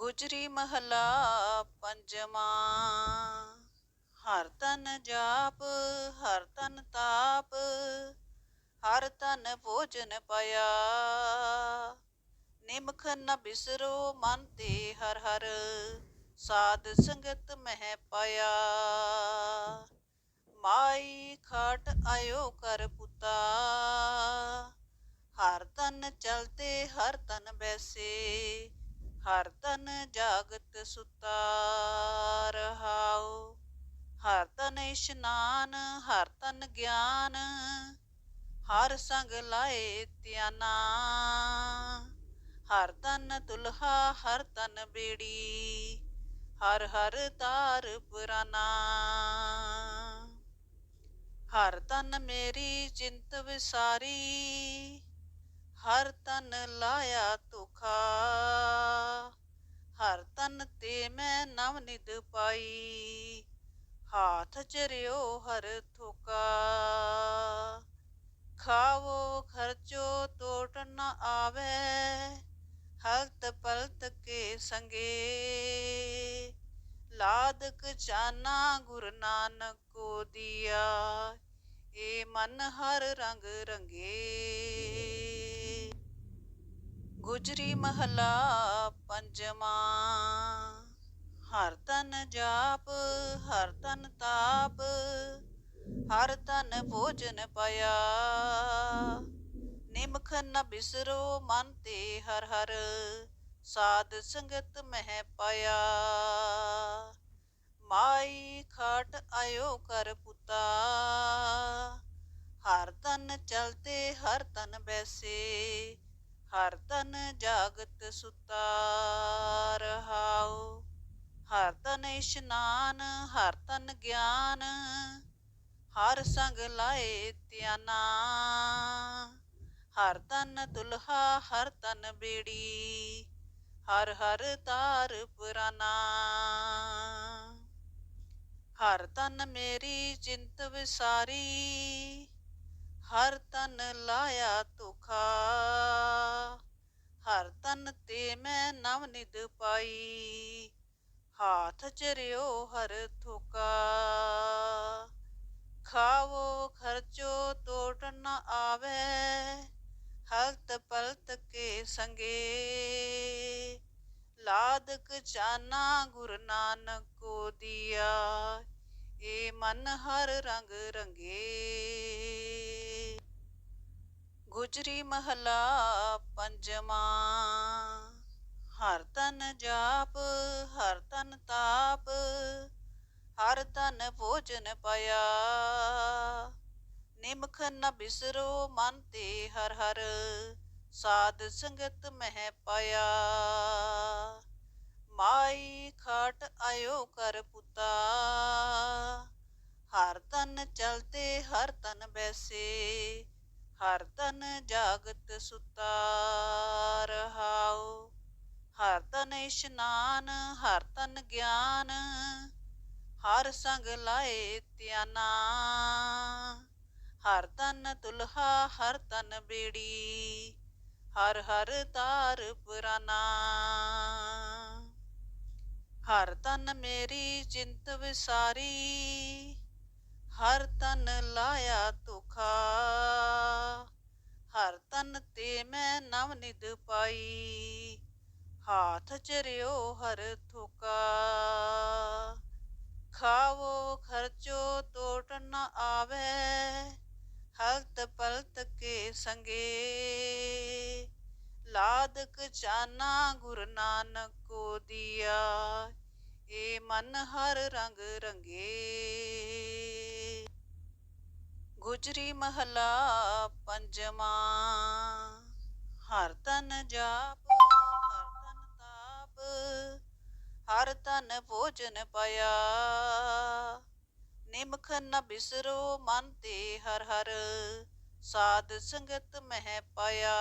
ਗੁਜਰੀ ਮਹਲਾ ਪੰਜਵਾਂ। ਹਰ ਤਨ ਜਾਪ, ਹਰ ਤਨ ਤਾਪ, ਹਰ ਤਨ ਭੋਜਨ ਪਾਇਆ। ਨਿਮਖ ਨ ਬਿਸਰੋ ਮਨ ਤੇ ਹਰ ਹਰ, ਸਾਧ ਸੰਗਤ ਮਹਿ ਪਾਇਆ। ਮਾਈ ਖਾਟ ਆਇਓ ਕਰ ਪੁੱਤਾ। ਹਰ ਤਨ ਚਲਤੇ ਹਰ ਤਨ ਬੈਸੇ ਹਰ ਤਨ ਜਾਗਤ ਸੁਤਾ ਰਹਾਉ ਹਰ ਤਨ ਇਸ਼ਨਾਨ, ਹਰ ਤਨ ਗਿਆਨ, ਹਰ ਸੰਗ ਲਾਏ ਧਿਆਨਾ, ਹਰ ਤਨ ਤੁਲਹਾ, ਹਰ ਤਨ ਬੇੜੀ, ਹਰ ਹਰ ਤਾਰ ਪੁਰਾਨਾ। ਹਰ ਤਨ ਮੇਰੀ ਚਿੰਤ ਵਿਸਾਰੀ ਹਰ ਤਨ ਲਾਇਆ ਧੋਖਾ, ਹਰ ਤਨ ਤੇ ਮੈਂ ਨਵ ਨਿਦ ਪਾਈ, ਹਾਥ ਚਰਿਓ ਹਰ ਥੋਕਾ ਖਾਵੋ ਖਰਚੋ ਟੋਟ ਨ ਆਵੇ, ਹਲਤ ਪਲਤ ਕੇ ਸੰਗੇ। ਲਾਦਕ ਚਾਨਾ ਗੁਰ ਨਾਨਕ ਕੋ ਦਿਆ, ਏ ਮਨ ਹਰ ਰੰਗ ਰੰਗੇ। ਗੁਜਰੀ ਮਹਲਾ ਪੰਜਵਾਂ। ਹਰ ਤਨ ਜਾਪ, ਹਰ ਤਨ ਤਾਪ, ਹਰ ਤਨ ਭੋਜਨ ਪਾਇਆ। ਨਿਮਖ ਨ ਬਿਸਰੋ ਮਨ ਤੇ ਹਰ ਹਰ, ਸਾਧ ਸੰਗਤ ਮਹਿ ਪਾਇਆ। ਮਾਈ ਖਾਟ ਆਇਓ ਕਰ ਪੁੱਤਾ। ਹਰ ਤਨ ਚਲਤੇ ਹਰ ਤਨ ਬੈਸੇ ਹਰ ਤਨ ਜਾਗਤ ਸੁਤਾ ਰਹਾਉ ਹਰ ਤਨ ਇਸ਼ਨਾਨ, ਹਰ ਤਨ ਗਿਆਨ, ਹਰ ਸੰਗ ਲਾਏ ਧਿਆਨਾ, ਹਰ ਤਨ ਦੁਲਹਾ, ਹਰ ਤਨ ਬੇੜੀ, ਹਰ ਹਰ ਤਾਰ ਪੁਰਾਨਾ। ਹਰ ਤਨ ਮੇਰੀ ਚਿੰਤ ਵਿਸਾਰੀ ਹਰ ਤਨ ਲਾਇਆ ਧੋਖਾ, ਹਰ ਤਨ ਤੇ ਮੈਂ ਨਵ ਨਿਦ ਪਾਈ, ਹਾਥ ਚਰਿਓ ਹਰ ਥੋਕਾ ਖਾਵੋ ਖਰਚੋ ਟੋਟ ਨ ਆਵੇ, ਹਲਤ ਪਲਤ ਕੇ ਸੰਗੇ। ਲਾਦਕ ਚਾਨਾ ਗੁਰ ਨਾਨਕ ਕੋ ਦਿਆ, ਏ ਮਨ ਹਰ ਰੰਗ ਰੰਗੇ। ਗੁਜਰੀ ਮਹਲਾ ਪੰਜਵਾਂ। ਹਰ ਤਨ ਜਾਪ, ਹਰ ਤਨ ਤਾਪ, ਹਰ ਤਨ ਭੋਜਨ ਪਾਇਆ। ਨਿਮਖ ਨ ਬਿਸਰੋ ਮਨ ਤੇ ਹਰ ਹਰ, ਸਾਧ ਸੰਗਤ ਮਹਿ ਪਾਇਆ। ਮਾਈ ਖਾਟ ਆਇਓ ਕਰ ਪੁੱਤਾ, ਹਰ ਤਨ ਚਲਤੇ ਹਰ ਤਨ ਬੈਸੇ। ਹਰ ਤਨ ਜਾਗਤ ਸੁਤਾ ਰਹਾਉ ਹਰ ਤਨ ਇਸ਼ਨਾਨ, ਹਰ ਤਨ ਗਿਆਨ, ਹਰ ਸੰਗ ਲਾਏ ਧਿਆਨਾ, ਹਰ ਤਨ ਤੁਲਹਾ, ਹਰ ਤਨ ਬੇੜੀ, ਹਰ ਹਰ ਤਾਰ ਪੁਰਾਨਾ। ਹਰ ਤਨ ਮੇਰੀ ਚਿੰਤ ਵਿਸਾਰੀ, ਹਰ ਤਨ ਲਾਇਆ ਤੁਖਾ ਹਰ ਤਨ ਤੇ ਮੈਂ ਨਵ ਨਿਦ ਪਾਈ। ਹਾਥ ਚਰਿਓ ਹਰ ਥੋਕਾ। ਖਾਵੋ ਖਰਚੋ ਟੋਟ ਨ ਆਵੇ। ਹਲਤ ਪਲਤ ਕੇ ਸੰਗੇ। ਲਾਦਕ ਚਾਨਾ ਗੁਰ ਨਾਨਕ ਕੋ ਦਿਆ। ਏ ਮਨ ਹਰ ਰੰਗ ਰੰਗੇ। ਗੁਜਰੀ ਮਹਲਾ ਪੰਜਵਾਂ। ਹਰ ਤਨ ਜਾਪ, ਹਰ ਤਨ ਤਾਪ, ਹਰ ਤਨ ਭੋਜਨ ਪਾਇਆ। ਨਿਮਖ ਨ ਬਿਸਰੋ ਮਨ ਤੇ ਹਰ ਹਰ, ਸਾਧ ਸੰਗਤ ਮਹਿ ਪਾਇਆ।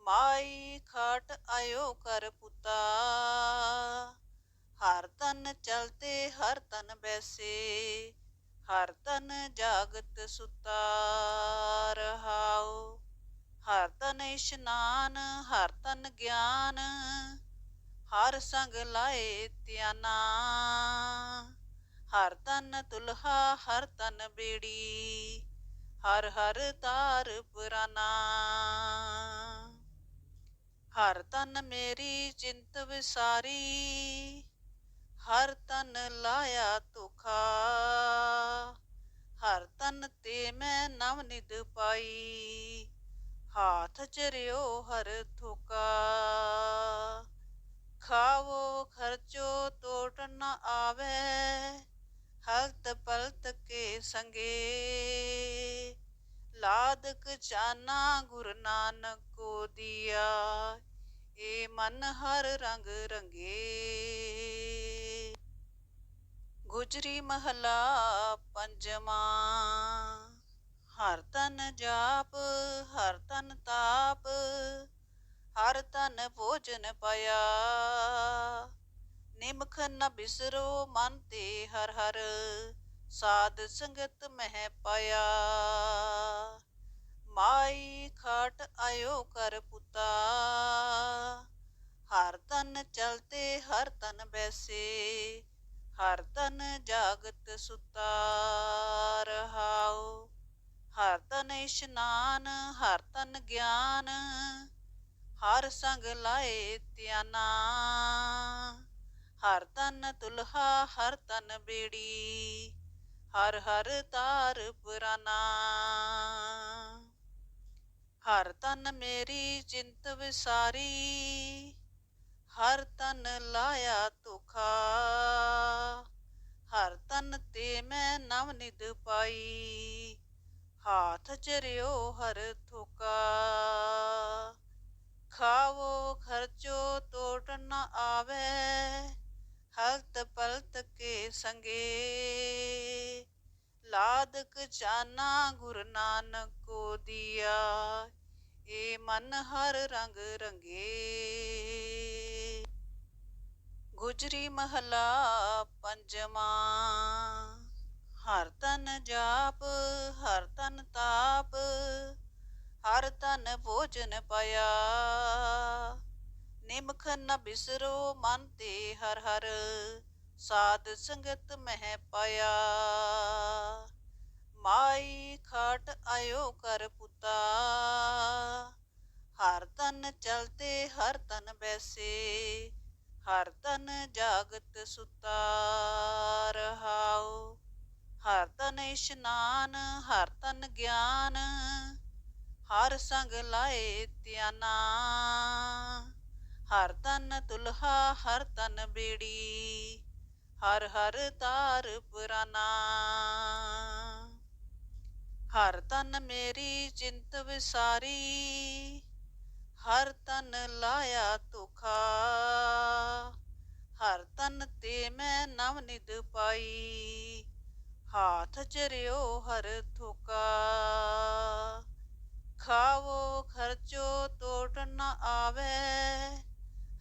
ਮਾਈ ਖਾਟ ਆਇਓ ਕਰ ਪੁੱਤਾ, ਹਰ ਤਨ ਚਲਤੇ ਹਰ ਤਨ ਬੈਸੇ। ਹਰ ਤਨ ਜਾਗਤ ਸੁਤਾ ਰਹਾਉ ਹਰ ਤਨ ਇਸ਼ਨਾਨ, ਹਰ ਤਨ ਗਿਆਨ, ਹਰ ਸੰਗ ਲਾਏ ਧਿਆਨਾ, ਹਰ ਤਨ ਤੁਲਹਾ, ਹਰ ਤਨ ਬੇੜੀ, ਹਰ ਹਰ ਤਾਰ ਪੁਰਾਨਾ। ਹਰ ਤਨ ਮੇਰੀ ਚਿੰਤ ਵਿਸਾਰੀ ਹਰ ਤਨ ਲਾਇਆ ਧੋਖਾ, ਹਰ ਤਨ ਤੇ ਮੈਂ ਨਵ ਨਿਦ ਪਾਈ, ਹਾਥ ਚਰਿਓ ਹਰ ਥੁਕਾ ਖਾਵੋ ਖਰਚੋ ਟੋਟ ਨ ਆਵੇ, ਹਲਤ ਪਲਤ ਕੇ ਸੰਗੇ। ਲਾਦਕ ਚਾਨਾ ਗੁਰ ਨਾਨਕ ਕੋ ਦਿਆ, ਏ ਮਨ ਹਰ ਰੰਗ ਰੰਗੇ। ਗੁਜਰੀ ਮਹਲਾ ਪੰਜਵਾ। ਹਰ ਤਨ ਜਾਪ, ਹਰ ਤਨ ਤਾਪ, ਹਰ ਤਨ ਭੋਜਨ ਪਾਇਆ। ਨਿਮਖ ਨ ਬਿਸਰੋ ਮਨ ਤੇ ਹਰ ਹਰ, ਸਾਧ ਸੰਗਤ ਮਹਿ ਪਾਇਆ। ਮਾਈ ਖਾਟ ਆਇਓ ਕਰ ਪੁੱਤਾ, ਹਰ ਤਨ ਚਲਤੇ ਹਰ ਤਨ ਬੈਸੇ। ਹਰ ਤਨ ਜਾਗਤ ਸੁਤਾ ਰਹਾਉ ਹਰ ਤਨ ਇਸ਼ਨਾਨ ਹਰ ਤਨ ਗਿਆਨ, ਹਰ ਸੰਗ ਲਾਏ ਧਿਆਨਾ, ਹਰ ਤਨ ਤੁਲਹਾ, ਹਰ ਤਨ ਬੇੜੀ, ਹਰ ਹਰ ਤਾਰ ਪੁਰਾਨਾ। ਹਰ ਤਨ ਮੇਰੀ ਚਿੰਤ ਵਿਸਾਰੀ ਹਰ ਤਨ ਲਾਇਆ ਧੋਖਾ, ਹਰ ਤਨ ਤੇ ਮੈਂ ਨਵ ਨਿਦ ਪਾਈ, ਹਾਥ ਚਰਿਓ ਹਰ ਥੁਕਾ ਖਾਵੋ ਖਰਚੋ ਟੋਟ ਨ ਆਵੇ, ਹਲਤ ਪਲਤ ਕੇ ਸੰਗੇ। ਲਾਦਕ ਚਾਨਾ ਗੁਰ ਨਾਨਕ ਕੋ ਦਿਆ, ਏ ਮਨ ਹਰ ਰੰਗ ਰੰਗੇ। ਗੁਜਰੀ ਮਹਲਾ ਪੰਜਵਾ। ਹਰ ਤਨ ਜਾਪ, ਹਰ ਤਨ ਤਾਪ, ਹਰ ਤਨ ਭੋਜਨ ਪਾਇਆ। ਨਿਮਖ ਨ ਬਿਸਰੋ ਮਨ ਤੇ ਹਰ ਹਰ, ਸਾਧ ਸੰਗਤ ਮਹਿ ਪਾਇਆ। ਮਾਈ ਖਾਟ ਆਇਓ ਕਰ ਪੁੱਤਾ। ਹਰ ਤਨ ਚਲਤੇ ਹਰ ਤਨ ਬੈਸੇ। ਹਰ ਤਨ ਜਾਗਤ ਸੁਤਾ ਰਹਾਉ ਹਰ ਤਨ ਇਸ਼ਨਾਨ, ਹਰ ਤਨ ਗਿਆਨ, ਹਰ ਸੰਗ ਲਾਏ ਧਿਆਨਾ, ਹਰ ਤਨ ਤੁਲਹਾ, ਹਰ ਤਨ ਬੇੜੀ, ਹਰ ਹਰ ਤਾਰ ਪੁਰਾਨਾ। ਹਰ ਤਨ ਮੇਰੀ ਚਿੰਤ ਵਿਸਾਰੀ ਹਰ ਤਨ ਲਾਇਆ ਧੋਖਾ, ਹਰ ਤਨ ਤੇ ਮੈਂ ਨਵ ਨਿਦ ਪਾਈ, ਹਾਥ ਚਰਿਓ ਹਰ ਥੁਕਾ ਖਾਵੋ ਖਰਚੋ ਟੋਟ ਨ ਆਵੇ,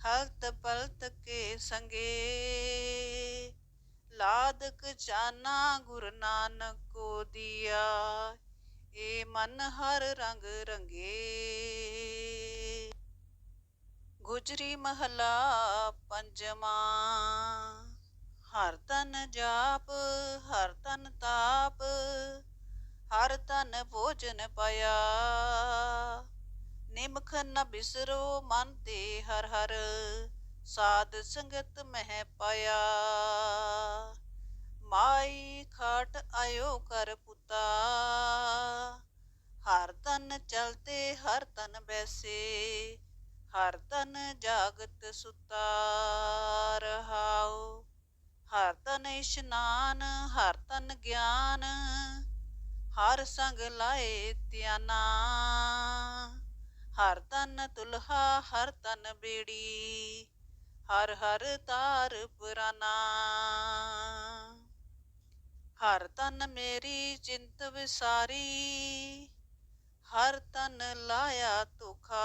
ਹਲਤ ਪਲਤ ਕੇ ਸੰਗੇ। ਲਾਦਕ ਚਾਨਾ ਗੁਰ ਨਾਨਕ ਕੋ ਦਿਆ, ਏ ਮਨ ਹਰ ਰੰਗ ਰੰਗੇ। ਗੁਜਰੀ ਮਹਲਾ ਪੰਜਵਾ। ਹਰ ਤਨ ਜਾਪ, ਹਰ ਤਨ ਤਾਪ, ਹਰ ਤਨ ਭੋਜਨ ਪਾਇਆ। ਨਿਮਖ ਨ ਬਿਸਰੋ ਮਨ ਤੇ ਹਰ ਹਰ, ਸਾਧ ਸੰਗਤ ਮਹਿ ਪਾਇਆ। ਮਾਈ ਖਾਟ ਆਇਓ ਕਰ ਪੁੱਤਾ। ਹਰ ਤਨ ਚਲਤੇ ਹਰ ਤਨ ਬੈਸੇ ਹਰ ਤਨ ਜਾਗਤ ਸੁਤਾ ਰਹਾਉ ਹਰ ਤਨ ਇਸ਼ਨਾਨ, ਹਰ ਤਨ ਗਿਆਨ, ਹਰ ਸੰਗ ਲਾਏ ਧਿਆਨਾ, ਹਰ ਤਨ ਤੁਲਹਾ, ਹਰ ਤਨ ਬੇੜੀ, ਹਰ ਹਰ ਤਾਰ ਪੁਰਾਨਾ। ਹਰ ਤਨ ਮੇਰੀ ਚਿੰਤ ਵਿਸਾਰੀ ਹਰ ਤਨ ਲਾਇਆ ਧੋਖਾ,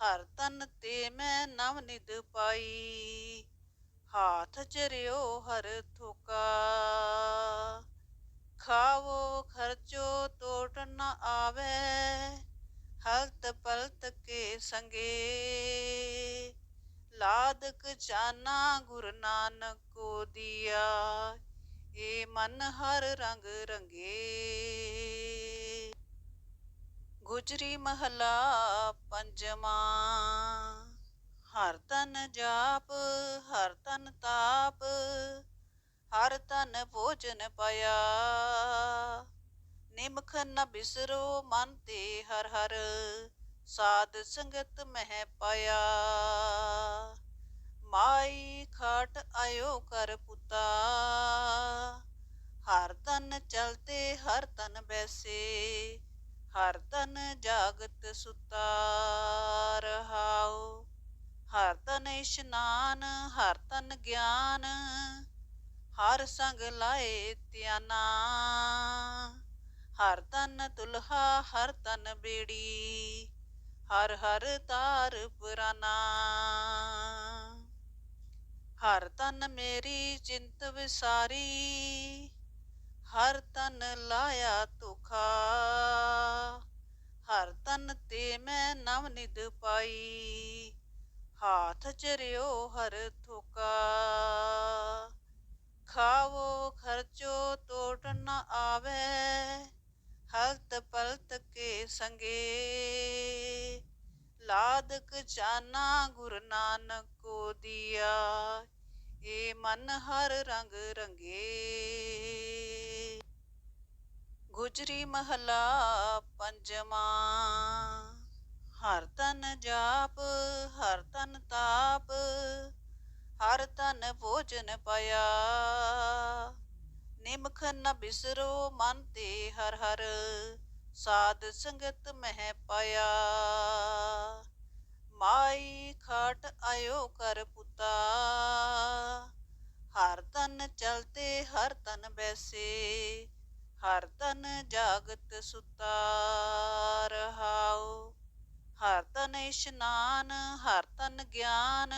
ਹਰ ਤਨ ਤੇ ਮੈਂ ਨਵ ਨਿਦ ਪਾਈ, ਹਾਥ ਚਰਿਓ ਹਰ ਥੁਕਾ ਖਾਵੋ ਖਰਚੋ ਟੋਟ ਨ ਆਵੇ, ਹਲਤ ਪਲਤ ਕੇ ਸੰਗੇ। ਲਾਦਕ ਚਾਨਾ ਗੁਰ ਨਾਨਕ ਕੋ ਦਿਆ, ਏ ਮਨ ਹਰ ਰੰਗ ਰੰਗੇ। ਗੁਜਰੀ ਮਹਲਾ ਪੰਜਵਾਂ। ਹਰ ਤਨ ਜਾਪ, ਹਰ ਤਨ ਤਾਪ, ਹਰ ਤਨ ਭੋਜਨ ਪਾਇਆ। ਨਿਮਖ ਨ ਬਿਸਰੋ ਮਨ ਤੇ ਹਰ ਹਰ, ਸਾਧ ਸੰਗਤ ਮਹਿ ਪਾਇਆ। ਮਾਈ ਖਾਟ ਆਇਓ ਕਰ ਪੁੱਤਾ, ਹਰ ਤਨ ਚਲਤੇ ਹਰ ਤਨ ਬੈਸੇ। ਹਰ ਤਨ ਜਾਗਤ ਸੁਤਾ ਰਹਾਉ ਹਰ ਤਨ ਇਸ਼ਨਾਨ, ਹਰ ਤਨ ਗਿਆਨ, ਹਰ ਸੰਗ ਲਾਏ ਧਿਆਨਾ, ਹਰ ਤਨ ਤੁਲਹਾ, ਹਰ ਤਨ ਬੇੜੀ, ਹਰ ਹਰ ਤਾਰ ਪੁਰਾਨਾ। ਹਰ ਤਨ ਮੇਰੀ ਚਿੰਤ ਵਿਸਾਰੀ ਹਰ ਤਨ ਲਾਇਆ ਧੋਖਾ, ਹਰ ਤਨ ਤੇ ਮੈਂ ਨਵ ਨਿਦ ਪਾਈ, ਹਾਥ ਚਰਿਓ ਹਰ ਥੋਕਾ ਖਾਵੋ ਖਰਚੋ ਟੋਟ ਨ ਆਵੇ, ਹਲਤ ਪਲਤ ਕੇ ਸੰਗੇ। ਲਾਦਕ ਚਾਨਾ ਗੁਰ ਨਾਨਕ ਕੋ ਦਿਆ, ਏ ਮਨ ਹਰ ਰੰਗ ਰੰਗੇ। ਗੁਜਰੀ ਮਹਲਾ ਪੰਜਵਾਂ। ਹਰ ਤਨ ਜਾਪ, ਹਰ ਤਨ ਤਾਪ, ਹਰ ਤਨ ਭੋਜਨ ਪਾਇਆ। ਨਿਮਖ ਨ ਬਿਸਰੋ ਮਨ ਤੇ ਹਰ ਹਰ, ਸਾਧ ਸੰਗਤ ਮਹਿ ਪਾਇਆ। ਮਾਈ ਖਾਟ ਆਇਓ ਕਰ ਪੁੱਤਾ, ਹਰ ਤਨ ਚਲਤੇ ਹਰ ਤਨ ਬੈਸੇ। ਹਰ ਤਨ ਜਾਗਤ ਸੁਤਾ ਰਹਾਉ ਹਰ ਤਨ ਇਸ਼ਨਾਨ, ਹਰ ਤਨ ਗਿਆਨ,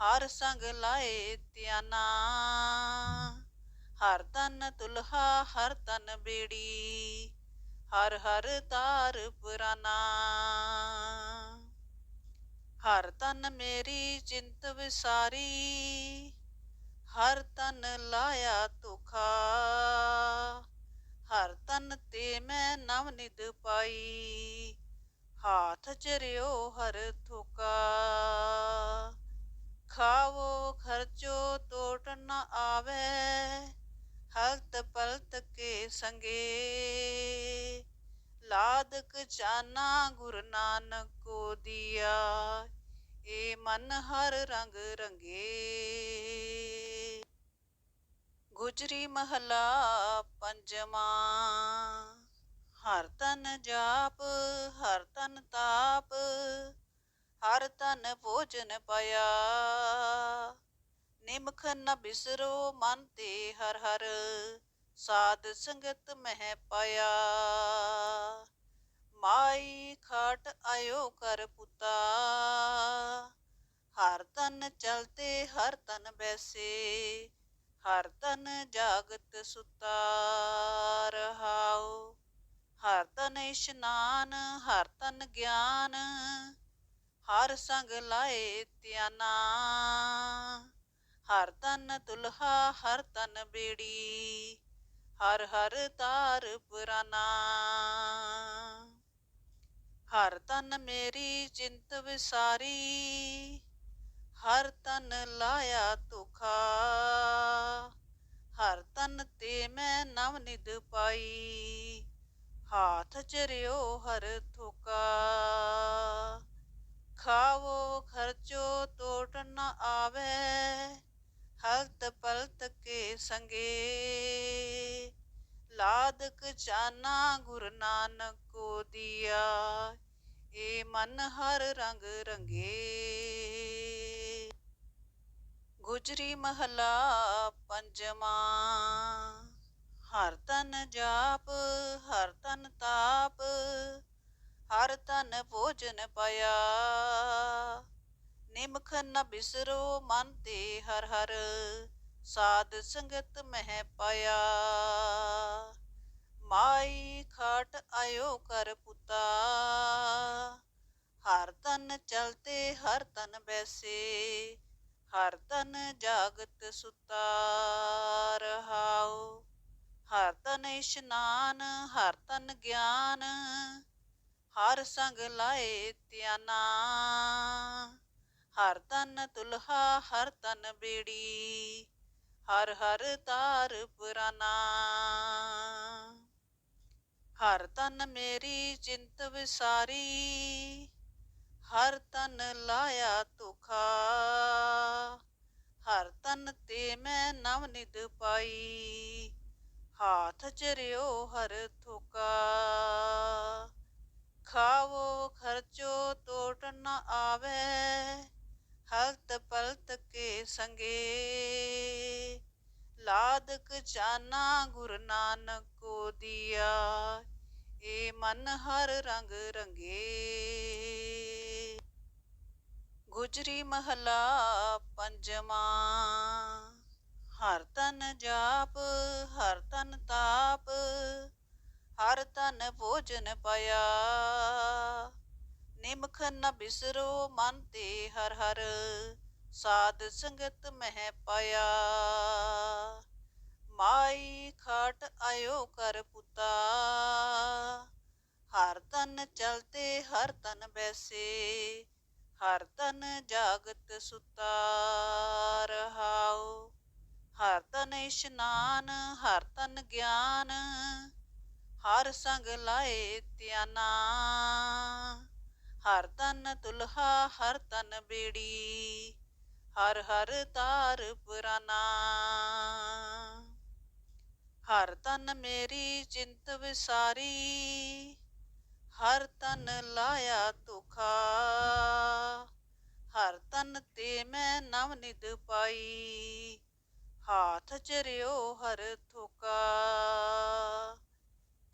ਹਰ ਸੰਗ ਲਾਏ ਧਿਆਨਾ, ਹਰ ਤਨ ਤੁਲਹਾ, ਹਰ ਤਨ ਬੇੜੀ, ਹਰ ਹਰ ਤਾਰ ਪੁਰਾਨਾ। ਹਰ ਤਨ ਮੇਰੀ ਚਿੰਤ ਵਿਸਾਰੀ ਹਰ ਤਨ ਲਾਇਆ ਧੋਖਾ, ਹਰ ਤਨ ਤੇ ਮੈਂ ਨਵ ਨਿਦ ਪਾਈ, ਹਾਥ ਚਰਿਓ ਹਰ ਥੋਕਾ ਖਾਵੋ ਖਰਚੋ ਟੋਟ ਨ ਆਵੇ, ਹਲਤ ਪਲਤ ਕੇ ਸੰਗੇ। ਲਾਦਕ ਚਾਨਾ ਗੁਰ ਨਾਨਕ ਕੋ ਦਿਆ, ਏ ਮਨ ਹਰ ਰੰਗ ਰੰਗੇ। ਗੁਜਰੀ ਮਹਲਾ ਪੰਜਵਾਂ। ਹਰ ਤਨ ਜਾਪ, ਹਰ ਤਨ ਤਾਪ, ਹਰ ਤਨ ਭੋਜਨ ਪਾਇਆ। ਨਿਮਖ ਨ ਬਿਸਰੋ ਮਨ ਤੇ ਹਰ ਹਰ, ਸਾਧ ਸੰਗਤ ਮਹਿ ਪਾਇਆ। ਮਾਈ ਖਾਟ ਆਇਓ ਕਰ ਪੁੱਤਾ, ਹਰ ਤਨ ਚਲਤੇ ਹਰ ਤਨ ਬੈਸੇ। ਹਰ ਤਨ ਜਾਗਤ ਸੁਤਾ ਰਹਾਉ ਹਰ ਤਨ ਇਸ਼ਨਾਨ, ਹਰ ਤਨ ਗਿਆਨ, ਹਰ ਸੰਗ ਲਾਏ ਧਿਆਨਾ, ਹਰ ਤਨ ਤੁਲਹਾ, ਹਰ ਤਨ ਬੇੜੀ, ਹਰ ਹਰ ਤਾਰ ਪੁਰਾਨਾ। ਹਰ ਤਨ ਮੇਰੀ ਚਿੰਤ ਵਿਸਾਰੀ ਹਰ ਤਨ ਲਾਇਆ ਧੋਖਾ, ਹਰ ਤਨ ਤੇ ਮੈਂ ਨਵ ਨਿਦ ਪਾਈ, ਹਾਥ ਚਰਿਓ ਹਰ ਥੋਕਾ ਖਾਵੋ ਖਰਚੋ ਟੋਟ ਨ ਆਵੇ, ਹਲਤ ਪਲਤ ਕੇ ਸੰਗੇ। ਲਾਦਕ ਚਾਨਾ ਗੁਰ ਨਾਨਕ ਕੋ ਦਿਆ, ਏ ਮਨ ਹਰ ਰੰਗ ਰੰਗੇ। ਗੁਜਰੀ ਮਹਲਾ ਪੰਜਵਾਂ। ਹਰ ਤਨ ਜਾਪ, ਹਰ ਤਨ ਤਾਪ, ਹਰ ਤਨ ਭੋਜਨ ਪਾਇਆ। ਨਿਮਖ ਨ ਬਿਸਰੋ ਮਨ ਤੇ ਹਰ ਹਰ, ਸਾਧ ਸੰਗਤ ਮਹਿ ਪਾਇਆ। ਮਾਈ ਖਾਟ ਆਇਓ ਕਰ ਪੁੱਤਾ। ਹਰ ਤਨ ਚਲਤੇ ਹਰ ਤਨ ਬੈਸੇ ਹਰ ਤਨ ਜਾਗਤ ਸੁਤਾ ਰਹਾਉ ਹਰ ਤਨ ਇਸ਼ਨਾਨ, ਹਰ ਤਨ ਗਿਆਨ, ਹਰ ਸੰਗ ਲਾਏ ਧਿਆਨਾ, ਹਰ ਤਨ ਤੁਲਹਾ, ਹਰ ਤਨ ਬੇੜੀ, ਹਰ ਹਰ ਤਾਰ ਪੁਰਾਨਾ। ਹਰ ਤਨ ਮੇਰੀ ਚਿੰਤ ਵਿਸਾਰੀ ਹਰ ਤਨ ਲਾਇਆ ਧੋਖਾ, ਹਰ ਤਨ ਤੇ ਮੈਂ ਨਵ ਨਿਦ ਪਾਈ, ਹਾਥ ਚਰਿਓ ਹਰ ਥੁਕਾ ਖਾਵੋ ਖਰਚੋ ਟੋਟ ਨ ਆਵੇ, ਹਲਤ ਪਲਤ ਕੇ ਸੰਗੇ। ਲਾਦਕ ਚਾਨਾ ਗੁਰ ਨਾਨਕ ਕੋ ਦਿਆ, ਏ ਮਨ ਹਰ ਰੰਗ ਰੰਗੇ। ਗੁਜਰੀ ਮਹਲਾ ਪੰਜਵਾ। ਹਰ ਤਨ ਜਾਪ, ਹਰ ਤਨ ਤਾਪ, ਹਰ ਤਨ ਭੋਜਨ ਪਾਇਆ। ਨਿਮਖ ਨ ਬਿਸਰੋ ਮਨ ਤੇ ਹਰ ਹਰ, ਸਾਧ ਸੰਗਤ ਮਹਿ ਪਾਇਆ। ਮਾਈ ਖਾਟ ਆਇਓ ਕਰ ਪੁੱਤਾ। ਹਰ ਤਨ ਚਲਤੇ ਹਰ ਤਨ ਬੈਸੇ ਹਰ ਤਨ ਜਾਗਤ ਸੁਤਾ ਰਹਾਉ ਹਰ ਤਨ ਇਸ਼ਨਾਨ, ਹਰ ਤਨ ਗਿਆਨ, ਹਰ ਸੰਗ ਲਾਏ ਧਿਆਨਾ, ਹਰ ਤਨ ਤੁਲਹਾ, ਹਰ ਤਨ ਬੇੜੀ, ਹਰ ਹਰ ਤਾਰ ਪੁਰਾਨਾ। ਹਰ ਤਨ ਮੇਰੀ ਚਿੰਤ ਵਿਸਾਰੀ ਹਰ ਤਨ ਲਾਇਆ ਧੋਖਾ, ਹਰ ਤਨ ਤੇ ਮੈਂ ਨਵ ਨਿਦ ਪਾਈ, ਹਾਥ ਚਰਿਓ ਹਰ ਥੁਕਾ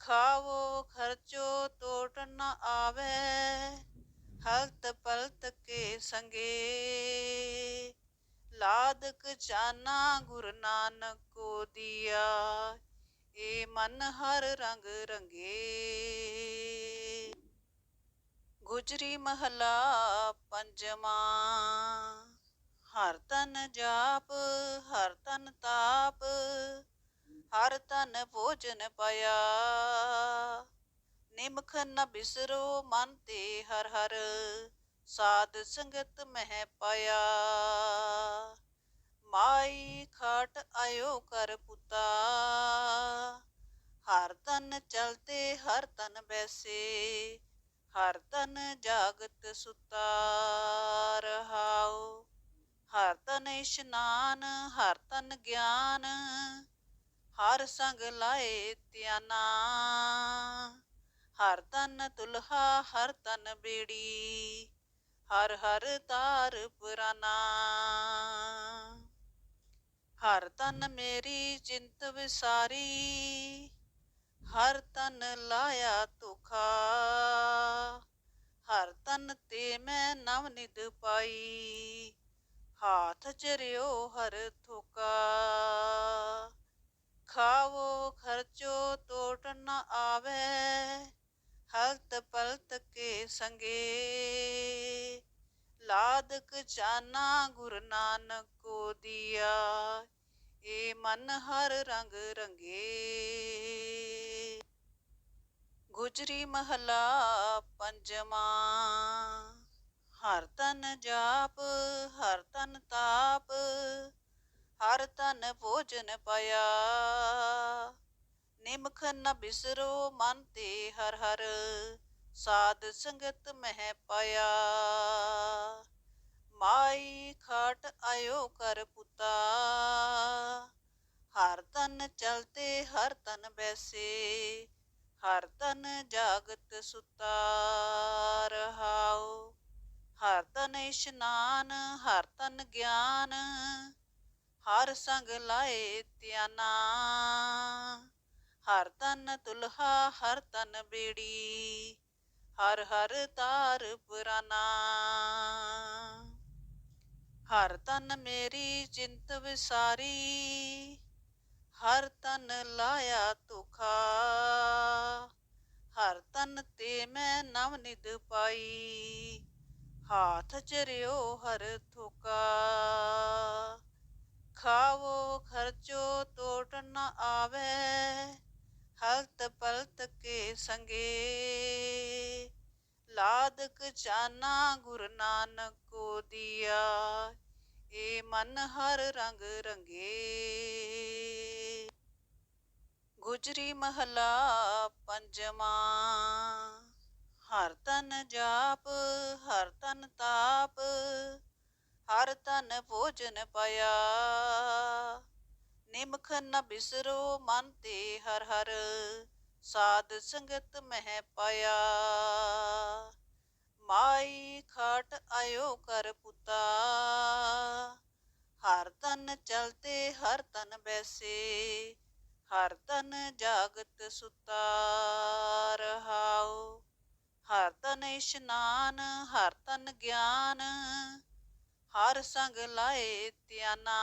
ਖਾਵੋ ਖਰਚੋ ਟੋਟ ਨ ਆਵੇ, ਹਲਤ ਪਲਤ ਕੇ ਸੰਗੇ। ਲਾਦਕ ਚਾਨਾ ਗੁਰ ਨਾਨਕ ਕੋ ਦਿਆ ਏ ਮਨ ਹਰ ਰੰਗ ਰੰਗੇ। ਗੁਜਰੀ ਮਹਲਾ ਪੰਜਵਾ। ਹਰ ਤਨ ਜਾਪ, ਹਰ ਤਨ ਤਾਪ, ਹਰ ਤਨ ਭੋਜਨ ਪਾਇਆ। ਨਿਮਖ ਨ ਬਿਸਰੋ ਮਨ ਤੇ ਹਰ ਹਰ, ਸਾਧ ਸੰਗਤ ਮਹਿ ਪਾਇਆ। ਮਾਈ ਖਾਟ ਆਇਓ ਕਰ ਪੁੱਤਾ। ਹਰ ਤਨ ਚਲਤੇ, ਹਰ ਤਨ ਬੈਸੇ, ਹਰ ਤਨ ਜਾਗਤ ਸੁਤਾ ਰਹਾਉ ਹਰ ਤਨ ਇਸ਼ਨਾਨ, ਹਰ ਤਨ ਗਿਆਨ, ਹਰ ਸੰਗ ਲਾਏ ਧਿਆਨਾ। ਹਰ ਤਨ ਤੁਲਹਾ, ਹਰ ਤਨ ਬੇੜੀ, ਹਰ ਹਰ ਤਾਰ ਪੁਰਾਨਾ। ਹਰ ਤਨ ਮੇਰੀ ਚਿੰਤ ਵਿਸਾਰੀ, ਹਰ ਤਨ ਲਾਇਆ ਤੁਖਾ ਹਰ ਤਨ ਤੇ ਮੈਂ ਨਵ ਨਿਦ ਪਾਈ, ਹਾਥ ਚਰਿਓ ਹਰ ਥੁਕਾ ਖਾਵੋ ਖਰਚੋ ਟੋਟ ਨ ਆਵੇ, ਹਲਤ ਪਲਤ ਕੇ ਸੰਗੇ। ਲਾਦਕ ਚਾਨਾ ਗੁਰ ਨਾਨਕ ਕੋ ਦਿਆ, ਏ ਮਨ ਹਰ ਰੰਗ ਰੰਗੇ। ਗੁਜਰੀ ਮਹਲਾ ਪੰਜਵਾ, ਹਰ ਤਨ ਜਾਪ, ਹਰ ਤਨ ਤਾਪ, ਹਰ ਤਨ ਭੋਜਨ ਪਾਇਆ। ਨਿਮਖ ਨ ਬਿਸਰੋ ਮਨ ਤੇ ਹਰ ਹਰ ਸਾਧ ਸੰਗਤ ਮਹਿ ਪਾਇਆ। ਮਾਈ ਖਾਟ ਆਇਓ ਕਰ ਪੁੱਤਾ। ਹਰ ਤਨ ਚਲਤੇ, ਹਰ ਤਨ ਬੈਸੇ। ਹਰ ਤਨ ਜਾਗਤ ਸੁਤਾ। ਰਹਾਉ ਹਰ ਤਨ ਇਸ਼ਨਾਨ, ਹਰ ਤਨ ਗਿਆਨ। ਹਰ ਸੰਗ ਲਾਏ ਧਿਆਨਾ। ਹਰ ਤਨ ਤੁਲਹਾ, ਹਰ ਤਨ ਬੇੜੀ। ਹਰ ਹਰ ਤਾਰ ਪੁਰਾਨਾ। ਹਰ ਤਨ ਮੇਰੀ ਚਿੰਤ ਵਿਸਾਰੀ, ਹਰ ਤਨ ਲਾਇਆ ਤੁਖਾ ਹਰ ਤਨ ਤੇ ਮੈਂ ਨਵ ਨਿਦ ਪਾਈ, ਹਾਥ ਚਰਿਓ ਹਰ ਥੋਕਾ ਖਾਵੋ ਖਰਚੋ ਟੋਟ ਨ ਆਵੇ ਹਲਤ ਪਲਤ ਕੇ ਸੰਗੇ। ਲਾਦਕ ਚਾਨਾ ਗੁਰ ਨਾਨਕ ਕੋ ਦਿਆ, ਏ ਮਨ ਹਰ ਰੰਗ ਰੰਗੇ। ਗੁਜਰੀ ਮਹਲਾ ਪੰਜਵਾਂ, ਹਰ ਤਨ ਜਾਪ, ਹਰ ਤਨ ਤਾਪ, ਹਰ ਤਨ ਭੋਜਨ ਪਾਇਆ। ਨਿਮਖ ਨ ਬਿਸਰੋ ਮਨ ਤੇ ਹਰ ਹਰ, ਸਾਧ ਸੰਗਤ ਮਹਿ ਪਾਇਆ। ਮਾਈ ਖਾਟ ਆਇਓ ਕਰ ਪੁੱਤਾ, ਹਰ ਤਨ ਚਲਤੇ ਹਰ ਤਨ ਬੈਸੇ, ਹਰ ਤਨ ਜਾਗਤ ਸੁਤਾ ਰਹਾਉ। ਹਰ ਤਨ ਇਸ਼ਨਾਨ, ਹਰ ਤਨ ਗਿਆਨ, ਹਰ ਸੰਗ ਲਾਏ ਧਿਆਨਾ।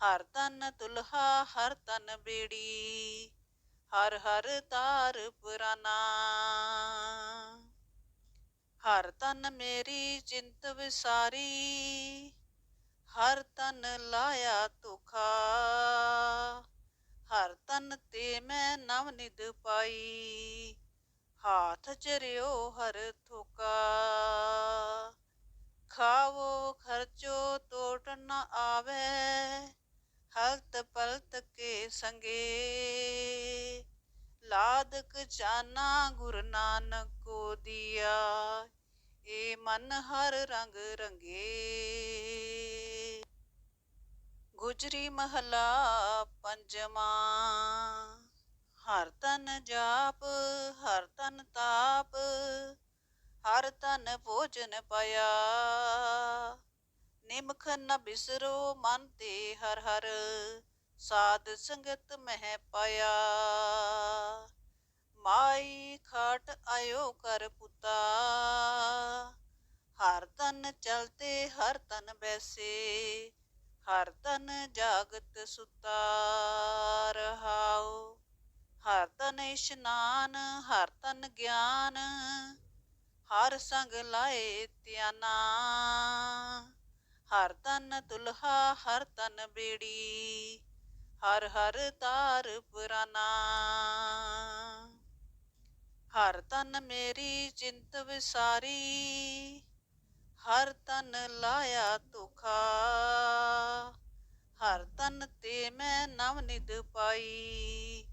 ਹਰ ਤਨ ਤੁਲਹਾ ਹਰ ਤਨ ਬੇੜੀ, ਹਰ ਹਰ ਤਾਰ ਪੁਰਾਨਾ ਹਰ ਤਨ ਮੇਰੀ ਚਿੰਤ ਵਿਸਾਰੀ, ਹਰ ਤਨ ਲਾਇਆ ਤੁਖਾ ਹਰ ਤਨ ਤੇ ਮੈਂ ਨਵ ਨਿਦ ਪਾਈ, ਹਾਥ ਚਰਿਓ ਹਰ ਥੋਕਾ ਖਾਵੋ ਖਰਚੋ ਟੋਟ ਨ ਆਵੇ ਹਲਤ ਪਲਤ ਕੇ ਸੰਗੇ। ਲਾਦਕ ਚਾਨਾ ਗੁਰ ਨਾਨਕ ਕੋ ਦਿਆ, ਏ ਮਨ ਹਰ ਰੰਗ ਰੰਗੇ। ਗੁਜਰੀ ਮਹਲਾ ਪੰਜਵਾਂ, ਹਰ ਤਨ ਜਾਪ, ਹਰ ਤਨ ਤਾਪ, ਹਰ ਤਨ ਭੋਜਨ ਪਾਇਆ ਨਿਮਖ ਨ ਬਿਸਰੋ ਮਨ ਤੇ ਹਰ ਹਰ, ਸਾਧ ਸੰਗਤ ਮਹਿ ਪਾਇਆ। ਮਾਈ ਖਾਟ ਆਇਓ ਕਰ ਪੁੱਤਾ, ਹਰ ਤਨ ਚਲਤੇ ਹਰ ਤਨ ਬੈਸੇ, ਹਰ ਤਨ ਜਾਗਤ ਸੁਤਾ ਰਹਾਉ ਹਰ ਤਨ ਇਸ਼ਨਾਨ, ਹਰ ਤਨ ਗਿਆਨ, ਹਰ ਸੰਗ ਲਾਏ ਧਿਆਨਾ। ਹਰ ਤਨ ਤੁਲਹਾ ਹਰ ਤਨ ਬੇੜੀ, ਹਰ ਹਰ ਤਾਰ ਪੁਰਾਨਾ ਹਰ ਤਨ ਮੇਰੀ ਚਿੰਤ ਵਿਸਾਰੀ, ਹਰ ਤਨ ਲਾਇਆ ਤੁਖਾ ਹਰ ਤਨ ਤੇ ਮੈਂ ਨਵ ਨਿਦ ਪਾਈ,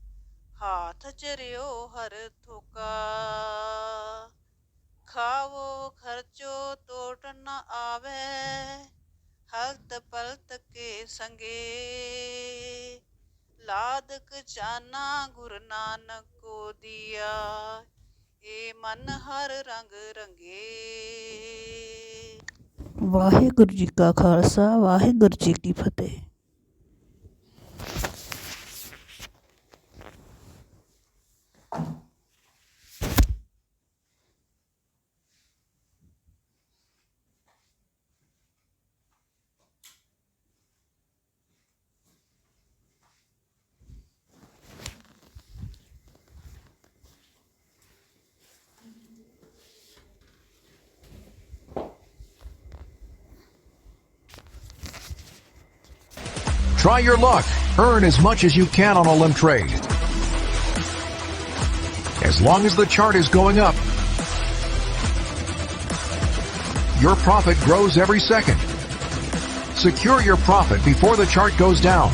ਹਾਥ ਚਰਿਓ ਹਰ ਥੋਕਾ ਖਾਵੋ ਖਰਚੋ ਟੋਟ ਨ ਆਵੇ ਹਲਤ ਪਲਤ ਕੇ ਸੰਗੇ। ਲਾਦਕ ਚਾਨਾ ਗੁਰ ਨਾਨਕ ਕੋ ਦਿਆ, ਏ ਮਨ ਹਰ ਰੰਗ ਰੰਗੇ। ਵਾਹਿਗੁਰੂ ਜੀ ਕਾ ਖਾਲਸਾ, ਵਾਹਿਗੁਰੂ ਜੀ ਕੀ ਫਤਿਹ। Try your luck. Earn as much as you can on a limb trade. As long as the chart is going up, your profit grows every second. Secure your profit before the chart goes down.